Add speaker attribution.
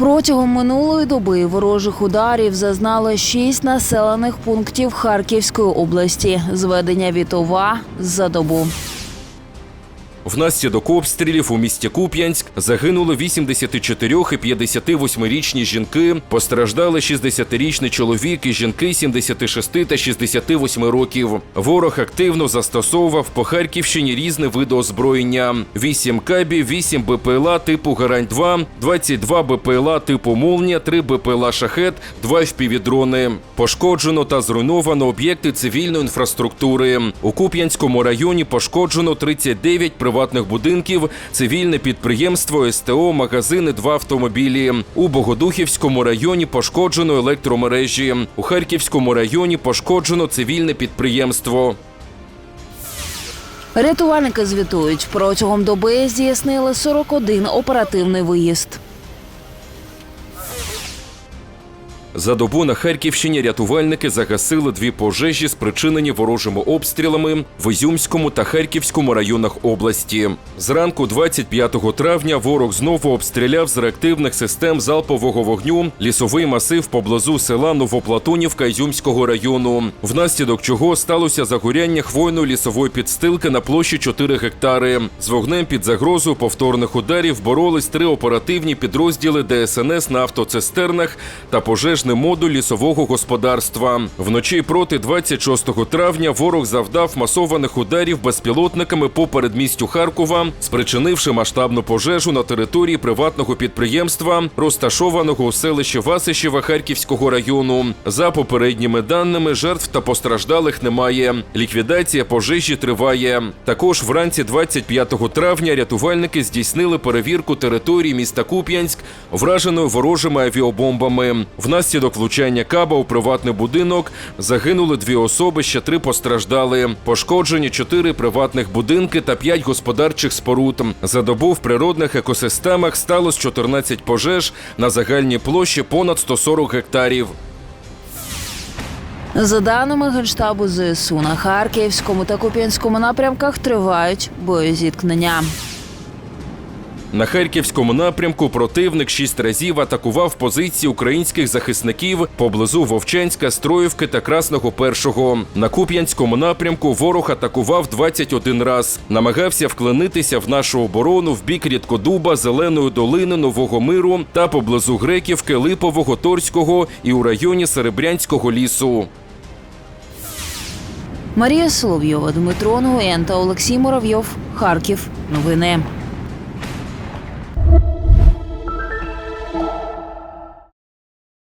Speaker 1: Протягом минулої доби ворожих ударів зазнали шість населених пунктів Харківської області. Зведення від ОВА за добу.
Speaker 2: Внаслідок обстрілів у місті Куп'янськ загинули 84 і 58-річні жінки, постраждали 60-річний чоловік і жінки 76 та 68 років. Ворог активно застосовував по Харківщині різне види озброєння: 8 кабів, 8 БПЛА типу Гарань-2, 22 БПЛА типу Молнія, 3 БПЛА Шахет, 2 впівдрони. Пошкоджено та зруйновано об'єкти цивільної інфраструктури. У Куп'янському районі пошкоджено 39 приватних будинків, цивільне підприємство, СТО, магазини, два автомобілі. У Богодухівському районі пошкоджено електромережі. У Харківському районі пошкоджено цивільне підприємство.
Speaker 1: Рятувальники звітують, протягом доби здійснили 41 оперативний виїзд.
Speaker 2: За добу на Харківщині рятувальники загасили дві пожежі, спричинені ворожими обстрілами в Ізюмському та Харківському районах області. Зранку 25 травня ворог знову обстріляв з реактивних систем залпового вогню лісовий масив поблизу села Новоплатонівка Ізюмського району, внаслідок чого сталося загоряння хвойної лісової підстилки на площі 4 гектари. З вогнем під загрозою повторних ударів боролись три оперативні підрозділи ДСНС на автоцистернах та пожежний модуль лісового господарства. Вночі проти 26 травня ворог завдав масованих ударів безпілотниками по передмістю Харкова, спричинивши масштабну пожежу на території приватного підприємства, розташованого у селищі Васишєва Харківського району. За попередніми даними, жертв та постраждалих немає. Ліквідація пожежі триває. Також вранці 25 травня рятувальники здійснили перевірку території міста Куп'янськ, враженою ворожими авіабомбами. Внаслідок влучання каба у приватний будинок загинули дві особи, ще три постраждали. Пошкоджені чотири приватних будинки та п'ять господарчих споруд. За добу в природних екосистемах сталося 14 пожеж на загальній площі понад 140 гектарів.
Speaker 1: За даними Генштабу ЗСУ, на Харківському та Куп'янському напрямках тривають боєзіткнення.
Speaker 2: На харківському напрямку противник шість разів атакував позиції українських захисників поблизу Вовчанська, Строївки та Красного Першого. На Куп'янському напрямку ворог атакував 21 раз. Намагався вклинитися в нашу оборону в бік Рідкодуба, Зеленої долини, Нового Миру та поблизу Греківки, Липового, Торського і у районі Серебрянського лісу.
Speaker 1: Марія Соловйова, Дмитро Нгоєн та Олексій Муравйов. Харків. Новини.